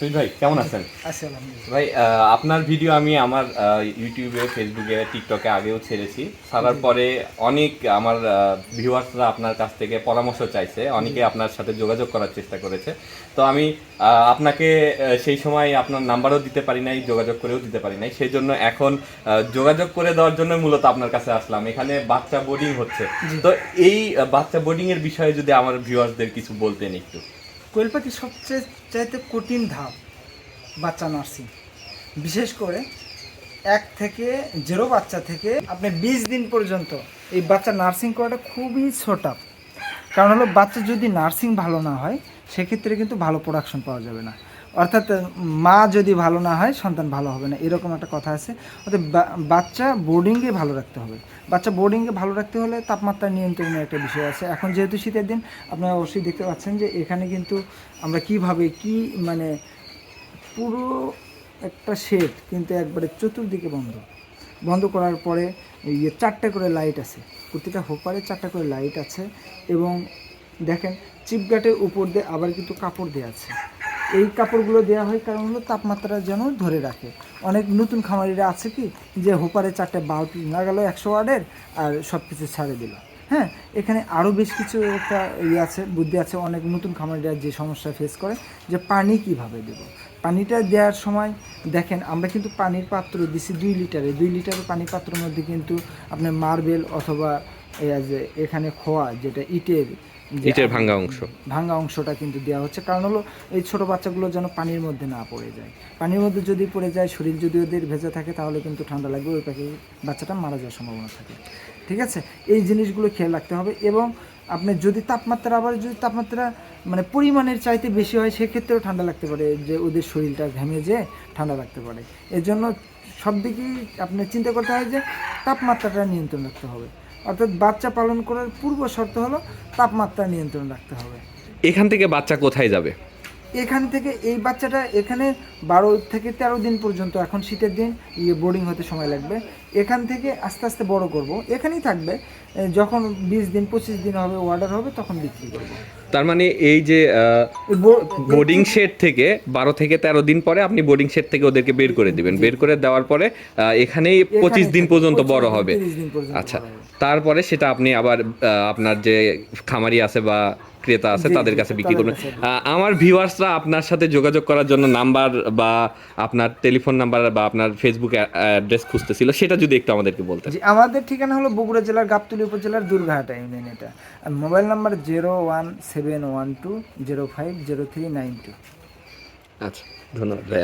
সুজিত ভাই কেমন আছেন? আছে ভাই আপনার ভিডিও আমি আমার ইউটিউবে ফেসবুকে টিকটকে আগেও ছেড়েছি। ছাড়ার পরে অনেক আমার ভিউয়ার্সরা আপনার কাছ থেকে পরামর্শ চাইছে। অনেকে আপনার সাথে যোগাযোগ করার চেষ্টা করেছে। তো আমি আপনাকে সেই সময় আপনার নাম্বারও দিতে পারি নাই যোগাযোগ করেও দিতে পারি নাই। সেই জন্য এখন যোগাযোগ করে দেওয়ার জন্য মূলত আপনার কাছে আসলাম। এখানে বাচ্চা বোর্ডিং হচ্ছে। তো এই বাচ্চা বোর্ডিংয়ের বিষয়ে যদি আমার ভিউয়ার্সদের কিছু বলতেন একটু। কোয়েল সবচেয়ে চাইতে কঠিন ধাপ বাচ্চা নার্সিং। বিশেষ করে এক থেকে জেরো বাচ্চা থেকে আপনি বিশ দিন পর্যন্ত এই বাচ্চা নার্সিং করাটা খুবই ছোটা। কারণ হলো বাচ্চা যদি নার্সিং ভালো না হয়, সেক্ষেত্রে কিন্তু ভালো প্রোডাকশন পাওয়া যাবে না। অর্থাৎ, মা যদি ভালো না হয়, সন্তান ভালো হবে না। এরকম একটা কথা আছে। অর্থাৎ বাচ্চা বোর্ডিংয়ে ভালো রাখতে হবে। বাচ্চা বোর্ডিংয়ে ভালো রাখতে হলে তাপমাত্রা নিয়ন্ত্রণের একটা বিষয় আছে। এখন যেহেতু শীতের দিন, আপনারা অবশ্যই দেখতে পাচ্ছেন যে এখানে কিন্তু আমরা কীভাবে কি মানে পুরো একটা শেড কিন্তু একবারে চতুর্দিকে বন্ধ। বন্ধ করার পরে ইয়ে চারটে করে লাইট আছে। প্রতিটা হোপারে চারটে করে লাইট আছে এবং দেখেন, চিপগাটের উপর দিয়ে আবার কিন্তু কাপড় দেওয়া আছে। এই কাপড়গুলো দেওয়া হয় কারণ হলো তাপমাত্রা যেন ধরে রাখে। অনেক নতুন খামারিরা আছে কি, যে হোপারে চারটে বাল্ব লাগালো একশো ওয়ার্ডের আর সব কিছু ছাড়ে দিল। হ্যাঁ এখানে আরও বেশ কিছু একটা ইয়ে আছে, বুদ্ধি আছে অনেক নতুন খামারিরা যে সমস্যা ফেস করে, যে পানি কীভাবে দেব। পানিটা দেওয়ার সময় দেখেন, আমরা কিন্তু পানির পাত্র দিছি দুই লিটারে। দুই লিটারের পানির পাত্রের মধ্যে কিন্তু আপনার মার্বেল অথবা যে এখানে খোয়া যেটা ইটের ইটের ভাঙ্গা অংশ। ভাঙা অংশটা কিন্তু দেওয়া হচ্ছে। কারণ হলো এই ছোট বাচ্চাগুলো যেন পানির মধ্যে না পড়ে যায়। পানির মধ্যে যদি পড়ে যায় শরীর যদি ওদের ভেজা থাকে তাহলে কিন্তু ঠান্ডা লাগবে ওই পাখি বাচ্চাটা মারা যাওয়ার সম্ভাবনা থাকে। ঠিক আছে? এই জিনিসগুলো খেয়াল রাখতে হবে এবং আপনি যদি তাপমাত্রা আবার যদি তাপমাত্রা মানে পরিমাণের চাইতে বেশি হয় সেক্ষেত্রেও ঠান্ডা লাগতে পারে যে ওদের শরীরটা ঘেমে যেয়ে ঠান্ডা লাগতে পারে। এর জন্য সব দিকেই আপনার চিন্তা করতে হয় যে তাপমাত্রাটা নিয়ন্ত্রণ রাখতে হবে। অর্থাৎ বাচ্চা পালন করার পূর্ব শর্ত হলো তাপমাত্রা নিয়ন্ত্রণ রাখতে হবে। এখান থেকে বাচ্চা কোথায় যাবে? এখান থেকে এই বাচ্চাটা এখানে বারো থেকে তেরো দিন পর্যন্ত এখন শীতের দিন ইয়ে বোর্ডিং হতে সময় লাগবে। এখান থেকে আস্তে আস্তে বড় করব। এখানেই থাকবে। যখন বিশ দিন পঁচিশ দিন হবে অর্ডার হবে তখন বিক্রি করব। তার মানে এই যে বোর্ডিং শেড থেকে বারো থেকে তেরো দিন পরে আপনি বোর্ডিং শেড থেকে ওদেরকে বের করে দিবেন। বের করে দেওয়ার পরে এখানেই পঁচিশ দিন পর্যন্ত 25 বড় হবে। 30 দিন পর্যন্ত আচ্ছা। তারপরে সেটা আপনি আবার আপনার যে খামারি আছে বা ক্রেতা আছে তাদের কাছে বিক্রি করবেন। আমার ভিউয়ার্সরা আপনার সাথে যোগাযোগ করার জন্য নাম্বার বা আপনার টেলিফোন নাম্বার বা আপনার ফেসবুক অ্যাড্রেস খুঁজতেছিল সেটা যদি একটু আমাদেরকে বলতে জি আমাদের ঠিকানা হলো বগুড়া জেলার গাবতলী উপজেলার দুর্গাহাটা ইউনিয়ন এটা। আর mobile number zero one seven one two zero five zero three nine two. আচ্ছা ধন্যবাদ ভাই